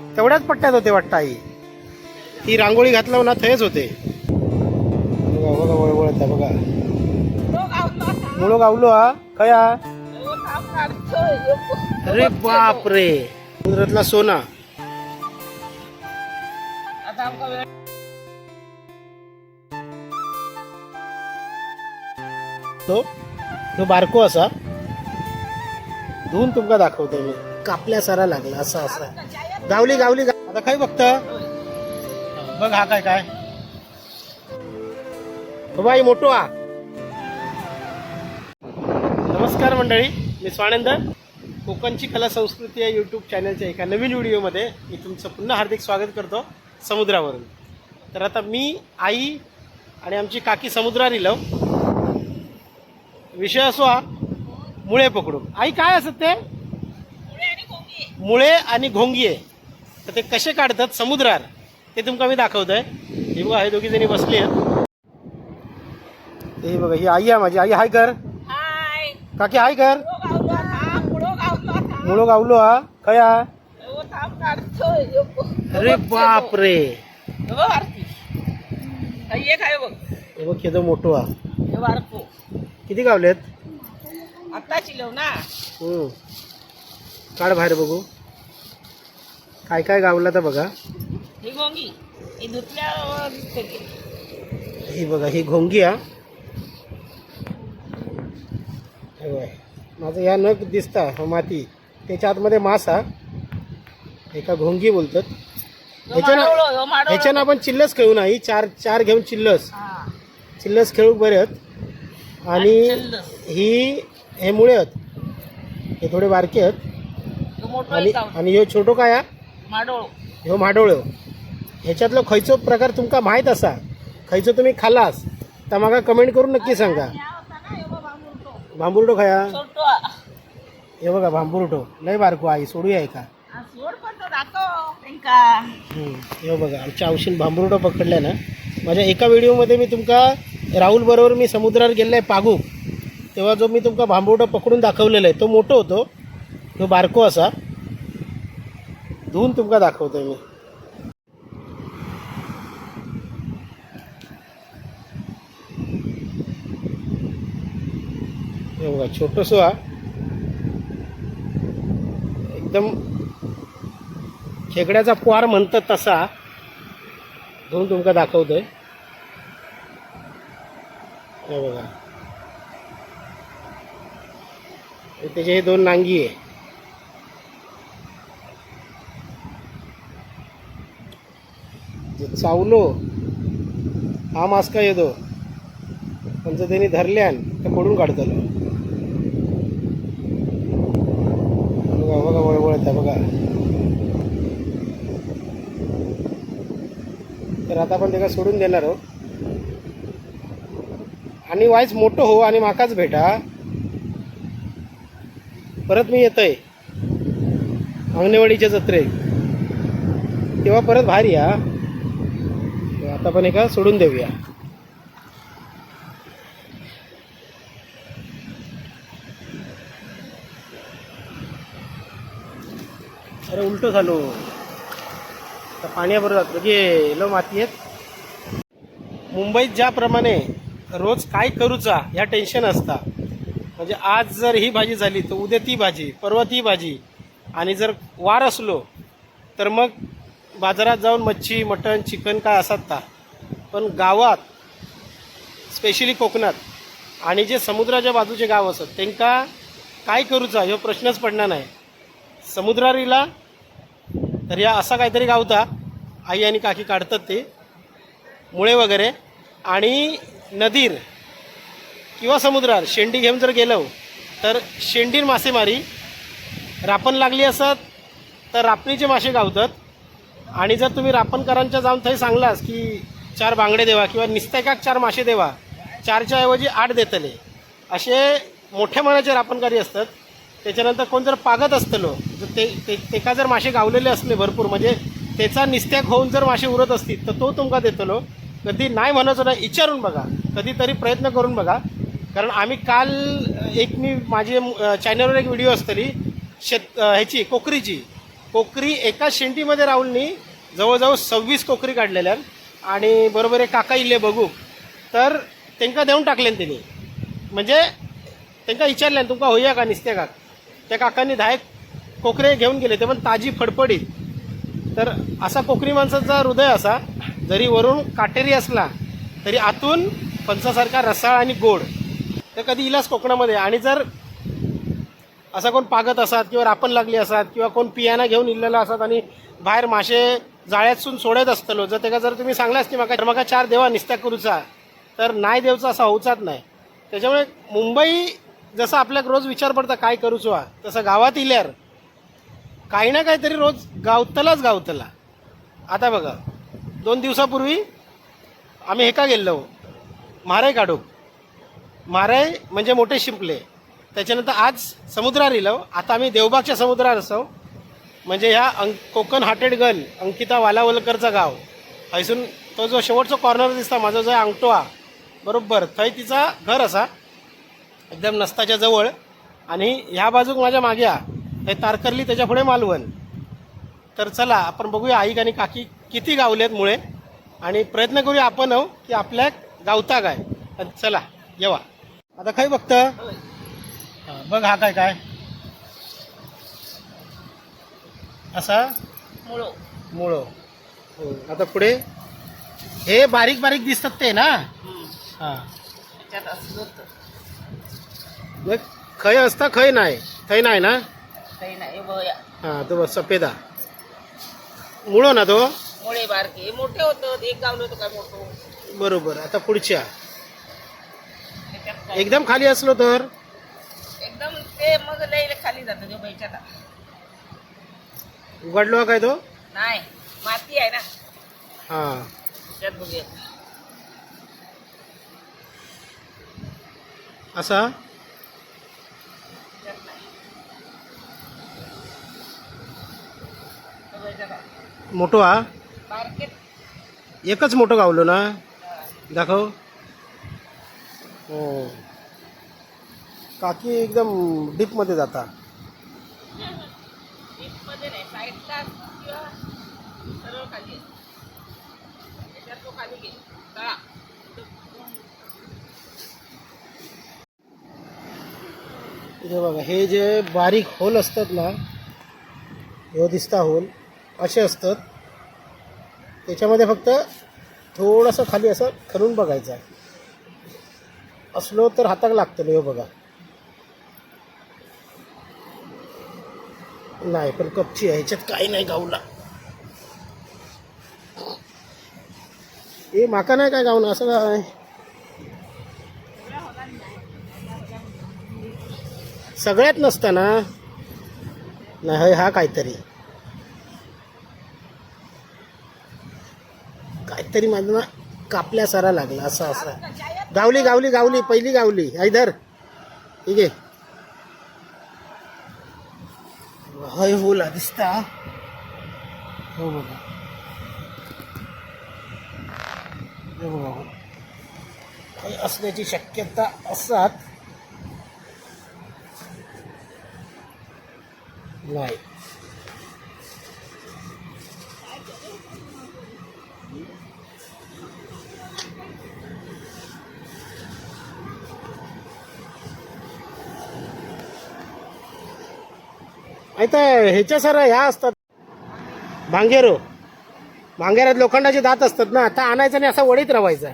तेवढ्याच पट्ट्यात होते वाटतं आई. ती रांगोळी घातलं ना थंयच होते. बघा बघा वळवळत बघा. मुळो गावलो हा? खया? अरे बाप रे कुदरतला सोना. तो तो बारको असा. धुवून तुमका दाखवतो मी. कापल्या सारा लागला असा असा. गावली गावली आता काय बघत? बघ हा काय काय? हो बाई मोठो हा. नमस्कार मंडळी मी स्वानंद. कोकणची कला संस्कृती या यूट्यूब चॅनलच्या एका नवीन व्हिडिओमध्ये मी तुमचं पुन्हा हार्दिक स्वागत करतो समुद्रावरून. तर आता मी आई आणि आमची काकी समुद्रावर इलो विषय असो हा मुळे पकडू आई काय असत ते? मुळे आणि घोंगिये तर ते कसे काढतात समुद्रार ते तुमका मी दाखवतोय. हे बघा हे दोघी जणी बसली आहेत. हे बघा ही आई आहे माझी. आई हाय कर. हाय. काकी हाय कर. मुळो गावलो हा. खया. हो, अरे बाप रे बघ. आहे खेदो मोठो हा किती गावलेत? आता चिलव ना. काढ बाहेर बघू. काय काय गावला तर बघा ही गोंगी ही. ही बघा ही घोंगी हा हे बघा. माझं या नग दिसता हा माती त्याच्या आतमध्ये मास हा एका घोंगी बोलतात ह्यो ह्याच्या ना- माडोळं, ह्यो माडोळं. ह्याच्यानं आपण चिल्लस खेळू नाही चार चार घेऊन चिल्लस हा. चिल्लस खेळू बरे आहेत आणि. ही हे मुळे आहेत हे थोडे बारके आहेत आणि. आणि ह्यो छोटो काय हा? माडोळं. ह्यो माडोळ्यो ह्याच्यातलो खयचो प्रकार तुमका माहीत असा. खयचो तुम्ही खालास. तर म्हाका कमेंट करून नक्की सांगा. बांबुरटो. खया? हा. बघा भांबुरटो लय बारको आई सोडूया का हा, बघा आमच्या औषध भांबुरटो पकडल्या ना. माझ्या एका व्हिडिओमध्ये मी तुमका राहुल बरोबर मी समुद्रावर गेलाय पागू तेव्हा जो मी तुमका भांबुरटो पकडून दाखवलेला आहे तो मोठो होतो. तो बारको असा. धुवून तुमका दाखवतोय मी. हे बघा छोटंसं हा. एकदम खेकड्याचा पोहार म्हणतात तसा. धुवून तुमका दाखवतोय. हे बघा. त्याचे हे दोन नांगी आहे. चावलो हा मास्का येतो. पण जर त्यांनी धरल्यान तर पडून काढतलो. बघा बघा वळवळ आहे बघा. तर आता आपण त्याला सोडून देणार आहोत. आणि वायच मोठं हो आणि माकाच भेटा. परत मी येतोय. अंगणेवाडीच्या जत्रेत. तेव्हा परत बाहेर या. आता पण एका सोडून देऊया. अरे उलटो झालो. आता पाण्याबरोबर जातो. माती आहेत. मुंबईत ज्याप्रमाणे रोज काय करूचा ह्या टेन्शन असता. म्हणजे आज जर ही भाजी झाली तर उद्या ती भाजी परवा ती भाजी. आणि जर वार असलो तर मग बाजारात जाऊन मच्छी मटण चिकन काय असतात पण गावात स्पेशली कोकणात आणि जे समुद्राच्या बाजूचे गाव असत त्यांका काय करूचा ह्यो प्रश्नच पडणार नाही. समुद्रारीला तर या असा काहीतरी गावता आई आणि काकी काढतात ते मुळे वगैरे आणि नदीर किंवा समुद्रार शेंडी घेऊन जर गेलो तर शेंडीर मासेमारी रापण लागली असत तर रापणीचे मासे गावतात आणि जर तुम्ही रापणकरांच्या जाऊन थंय सांगलास की चार बांगडे देवा किंवा निस्तेकाक चार मासे देवा चारच्या ऐवजी आठ देतले. असे मोठ्या मनाचे रापणकारी असतात. त्याच्यानंतर कोण जर पागत असतलो जर ते ते तेका जर मासे गावलेले असले भरपूर म्हणजे त्याचा निस्त्याग होऊन जर मासे उरत असतील तर तो तुमका देतलो. कधी नाही म्हणायचो ना विचारून बघा कधीतरी प्रयत्न करून बघा. कारण आम्ही काल एक मी माझी चॅनलवर एक व्हिडिओ असतली शेत ह्याची कोकरीची. कोकरी एका शेंटीमध्ये राहून जवळजवळ सव्वीस कोकरी काढलेल्या आहेत. आणि बरोबर एक काका इल्ले बघू. तर तेंका देऊन टाकले त्यांनी म्हणजे तेंका विचारले तुमका होईया का निसते का? त्या काकांनी दहा एक कोकरे घेऊन गेले ते पण ताजी फडफडीत. तर असा कोकरी माणसाचा हृदय असा जरी वरून काटेरी असला तरी आतून पंचासारखा रसाळ आणि गोड. तर कधी इलास कोकणामध्ये. आणि जर असा कोण पागत असतात किंवा रापण लागली असतात किंवा कोण पियाना घेऊन इल्लेला असतात आणि बाहेर मासे जाळ्यातसून सोडत असतलो. जर त्याला जर तुम्ही सांगलास की म्हाका म्हाका चार देवा निस्त्या करूचा तर नाही देवचा असा होऊचाच नाही. त्याच्यामुळे मुंबई जसं आपल्याक रोज विचार पडता काय करूचो हा तसं गावात इल्यार काही ना काहीतरी रोज गावतलाच गावतला. आता बघा दोन दिवसापूर्वी आम्ही एका गेलो? म्हाराय काढूक. म्हाराय म्हणजे मोठे शिंपले. त्याच्यानंतर आज समुद्रार इलो. आता आम्ही देवबागच्या समुद्रात असो म्हणजे ह्या अं कोकण हाटेड गर्ल अंकिता वालावलकरचा गाव. हयसून तो जो शेवटचा कॉर्नर दिसता माझा जो अंगठो बरोबर. थंय तिचा घर असा एकदम नस्ताच्या जवळ. आणि ह्या बाजूक माझ्या मागे हे तारकर्ली त्याच्या पुढे मालवण. तर चला आपण बघूया आईक आणि काकी किती गावलेत मुळे. आणि प्रयत्न करूया आपण हो की आपल्या गावता काय. चला येवा. आता काय बघतं? बघ हा काय काय? असा? मुळो. मुळो. हो. आता पुढे? हे बारीक बारीक दिसतात ते ना? हा. त्याच्यात मग खय असता खय नाही थंय नाही ना? काही नाही बया हा तो बघ सफेदा. मुळो ना तो? मुळे बारके. मोठे होतं. एक गावलं होतं काय मोठं? बरोबर. आता पुढच्या. त्याच्यात काय? एकदम खाली असलो तर? एकदम ते मग लई खाली जातं जो उघडलो काय तो? नाही माती आहे ना. हा. त्यात बघूया. असा. मोठो हा? बारके एकच मोठं गावलो ना? हा. दाखव. हो. काकी एकदम डीप डीपमध्ये जाता. इथे बघा हे जे बारीक होल असतात ना हे दिसता होल असे असतात. त्याच्यामध्ये फक्त थोडंसं खाली असं खरून बघायचं आहे. असलो तर हाताक लागतं हे बघा. नाही पण कपची आहे ह्याच्यात काही नाही गावला. ए माका नाही काय गावना असं काय? सगळ्यात नसताना नाही हा काहीतरी. काहीतरी माझं ना कापल्या सारा लागला असं असं. गावली गावली गावली पहिली गावली. ऐदर ठीक आहे हय होला दिसता. हो बघा. हे बघा. असण्याची शक्यता असतात. नाही आता ह्याच्या सर ह्या असतात. भांगेरो. भांगेरात लोखंडाचे दात असतात ना आता आणायचं नाही असा वडीत रावायचा.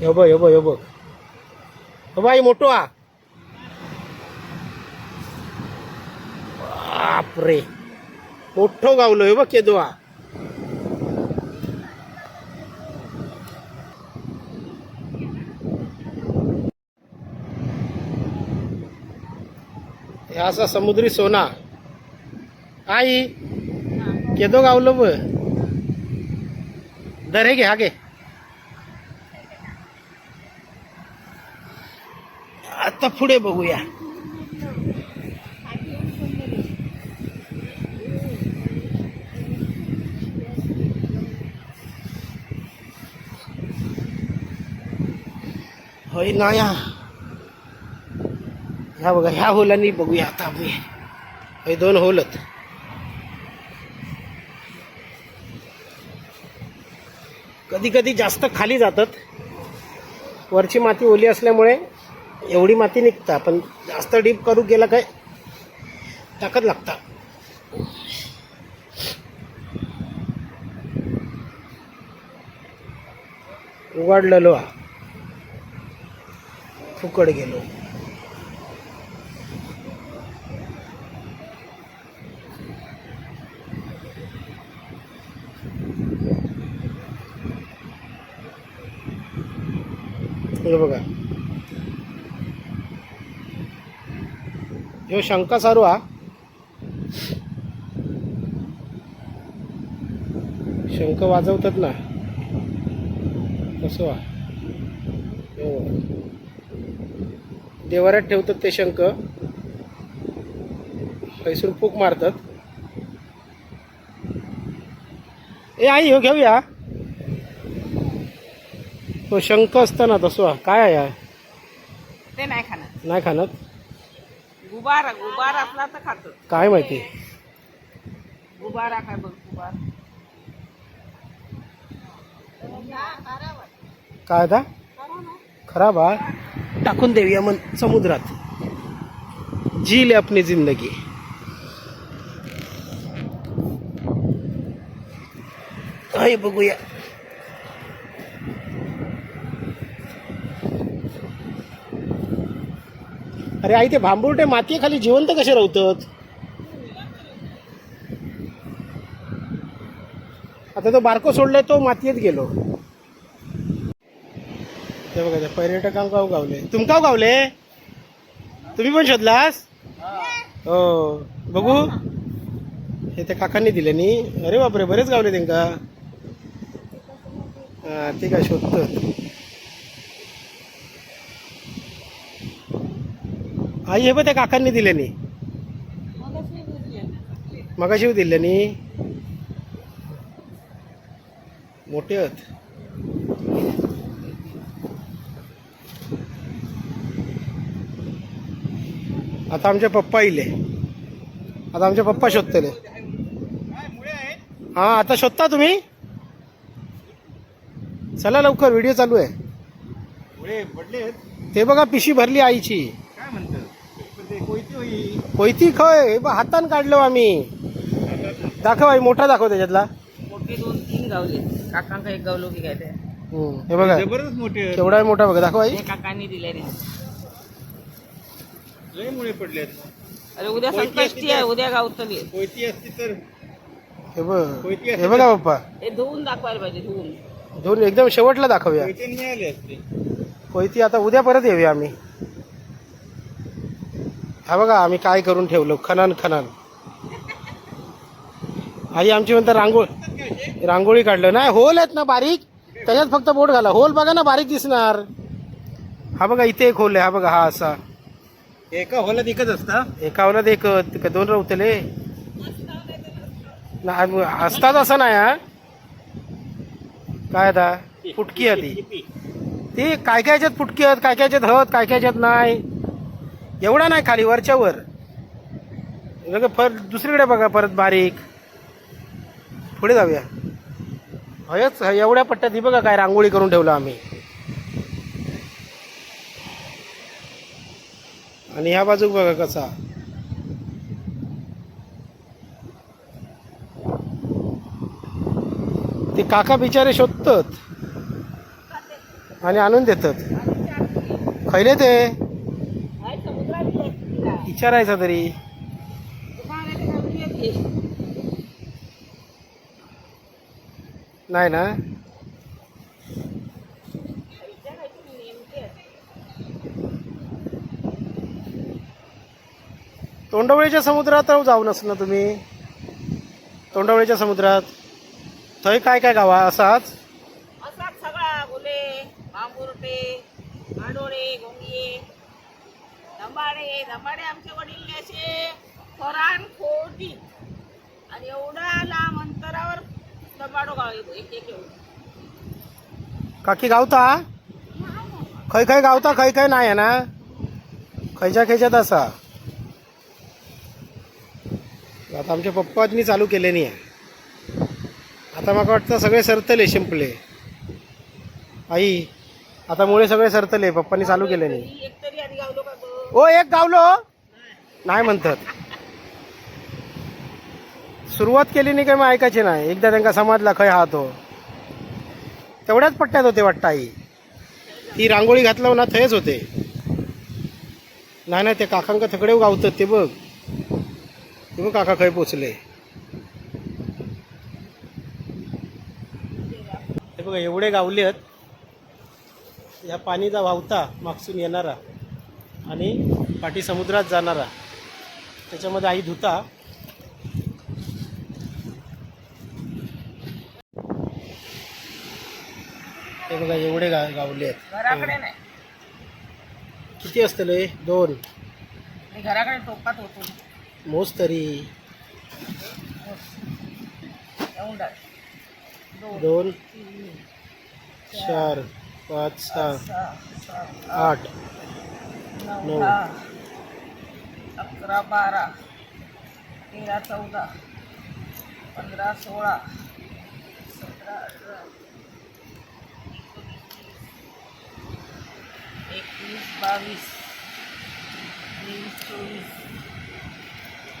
हो बघ हो बघ हो बघ. हो बाई मोठो हा बापरे. मोठो गावलं हे बघ केदो असा समुद्री सोना. आई केदो गावलो ब दर हे घे हा गे आता पुढे बघूया. होय ना या. ह्या बघा ह्या होलांनी बघूया आता आम्ही. हे दोन होलत कधी कधी जास्त खाली जातात. वरची माती ओली असल्यामुळे एवढी माती निघता पण जास्त डीप करू गेला काय? ताकद लागता. उघडलेलो हा फुकड गेलो. हे बघा. ह्यो शंका सारू हा. शंख वाजवतात ना. कसं वा हो देवाऱ्यात ठेवतात ते शंख. पैसून फूक मारतात. ए आई हो घेऊया. तो शंख असताना तसं. काय आहे? हा? ते नाही खाणार. नाही खाणार? गुबार गुबार असला तर खातो. काय माहिती? गुबारा काय बघ गुबार. काय आता? खराब हा टाकून देऊया मन समुद्रात. झील आपली जिंदगी. काय बघूया. अरे आई ते भांबुर्टे मातीखाली जिवंत कसे राहतात आता तो बारको सोडलाय तो मातीत गेलो. बघा त्या पर्यटकांक गाव गावले. तुमका गावले? तुम्ही पण शोधलास? हो. बघू. हे त्या काकांनी दिले नी. अरे बापरे बरेच गावले त्यांका हा ते काय शोधत आई हे पण त्या काकांनी दिले नी. मगाशिव दिले नी. मोठे आहेत. आता आमचे पप्पा इले. आता आमचे पप्पा शोधतले. हा आता शोधता तुम्ही? चला लवकर व्हिडिओ चालू आहे. ते बघा पिशी भरली आईची. काय म्हणतात ते कोयती खय हे बघ हातान काढलो आम्ही. दाखव आई मोठा दाखव त्याच्यातला. मोठे दोन तीन गावले. काकांका एक गावलो की काय ते. हे बघा. जबरदस्त मोठे. केवढा आहे मोठा बघा. दाखव आई. हे काकांनी दिले रे. लय मुळे पडलेत अरे उद्या संकष्टी आहे तर- उद्या गावतली. कोयती असती तर हे बघ कोयती हे बघा पप्पा. हे धुवून दाखवायला पाहिजे धुवून. दोन एकदम शेवटला दाखवूया. कोयती मिळाले असते. कोयती आता उद्या परत येऊया आम्ही. हा बघा आम्ही काय करून ठेवलो खनन खनन. आई आमची म्हणतात रांगोळ रांगोळी काढलं. नाही होल आहेत ना बारीक. त्याच्यात फक्त बोट घाला. होल बघा ना बारीक दिसणार. हा बघा इथे एक होल आहे. हा बघा हा असा. एका हॉलात एकच असता? एका हॉलात एक का दोन रवतले नाही असतात असं नाही हा? काय आता? फुटकी आहे ती. ती काय काय ह्याच्यात फुटकी आहेत काय काय ह्याच्यात हत काय काय ह्याच्यात नाही? एवढा नाही खाली वरच्या वर. पर दुसरीकडे बघा परत बारीक. पुढे जाऊया. हयच एवढ्या पट्ट्यात ही बघा काय रांगोळी करून ठेवलं आम्ही. आणि ह्या बाजूक बघा कसा. ते काका बिचारे शोधतात. आणि आणून देतात. खैले ते? विचारायचा तरी. नाही ना विचारायची नेमकी आहे. तोंडवळीच्या समुद्रात जाऊ नस ना तुम्ही. तोंडवळीच्या समुद्रात. थंय काय काय गावा असाच असाच सगळा गुले बांबुरटे माडोळे गोंगिये. धंबाडे धंबाडे आमचे वडील असे फरान खोटी. आणि एवढा लांब अंतरावर गाव एक एक एवढं काकी गावता? खय खय गावता खय खय नाही ना? खयच्या खयच्यात असा. आता आमच्या पप्पानी चालू केले नाही आहे. आता मला वाटतं सगळे सरतले शिंपले. आई आता मुळे सगळे सरतले पप्पांनी चालू केले नाही ओ एक गावलो. नाही म्हणतात. सुरुवात केली नाही काय मग ऐकायची नाही. एकदा त्यांना समजला खय हा तो. तेवढ्याच पट्ट्यात होते वाटतं आई. ती रांगोळी घातलं ना थंयच होते. नाही नाही ते काकांका थकडे गावतात ते बघ. ते बघ काका खय पोचले. हे बघा एवढे गावले आहेत. या पाणीचा वावता मागसून येणारा आणि पाठी समुद्रात जाणारा. त्याच्यामध्ये आई धुता. हे बघा एवढे गा गावले आहेत. किती असतले दोन. घराकडे टोपात होतो. मोज तरी दोन चार पाच सहा सहा सात आठ नऊ अकरा बारा तेरा चौदा पंधरा सोळा सतरा अठरा एकवीस बावीस तेवीस चोवीस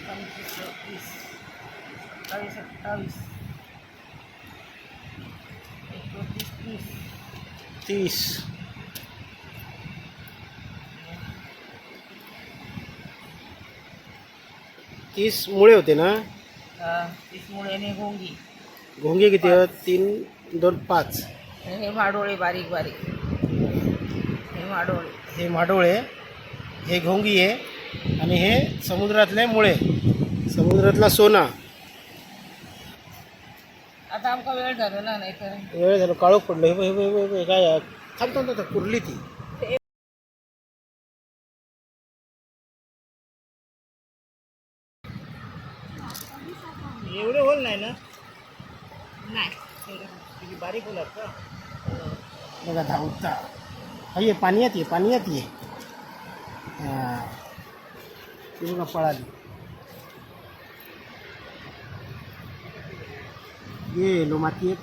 पंचवीस एकोणतीस तीस। तीस तीस मुळे होते ना? हा, तीस मुळेने घोंगी घोंगे किती तीन दोन पाच. हे माडोळे बारीक बारीक. हे माडोळे. हे माडोळे हे घोंगी आहे. आणि हे समुद्रातले मुळे. समुद्रातला सोना. आता आमका वेळ झाला ना नाही तर. वेळ झालं काळोख पडलं. हे बघ, हे बघ, हे बघ, हे बघ, काय आहे? थांब थांब थांब, कुरली ती. एवढे होल नाही ना? नाही. किती बारीक होल आहेत का? बघा धावता. हा ये पाण्यात ये पाण्यात ये. हां. ती बघा पळाली. ये मातीत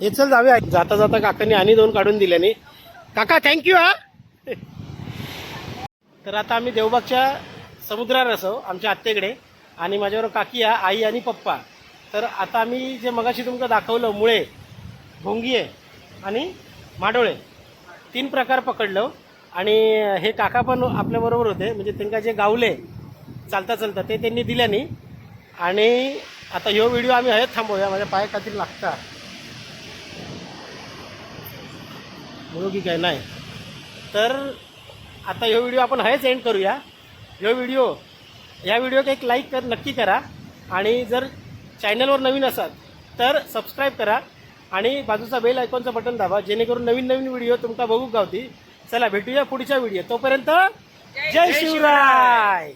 हे चल जाऊया. जाता जाता काकांनी आणि दोन काढून दिल्याने काका थँक्यू हा. तर आता आम्ही देवबागच्या समुद्रावर असो आमच्या आत्तेकडे आणि माझ्याबरोबर काकी आहे आई आणि पप्पा. तर आता आम्ही जे मगाशी तुमचं दाखवलं मुळे भोंगी आहे. आणि माडोळे. तीन प्रकार पकडलं आणि हे काका पण आपल्याबरोबर होते. म्हणजे त्यांना जे गावले चालता चालता ते त्यांनी दिल्याने. आणि आता ह्यो व्हिडिओ आम्ही हयत थांबवूया. माझ्या पाय कातील लागता. म्हणू की काय नाही. तर आता ह्यो व्हिडिओ आपण हयच एंड करूया. ह्यो व्हिडिओ या व्हिडिओक एक लाईक कर नक्की करा. आणि जर चॅनलवर नवीन असाल तर सबस्क्राईब करा. आणि बाजूचा बेल आयकॉनचं बटन दाबा जेणेकरून नवीन नवीन व्हिडिओ तुमका बघू गावती चला भेटूया पुढच्या व्हिडिओ. तोपर्यंत जय शिवराय!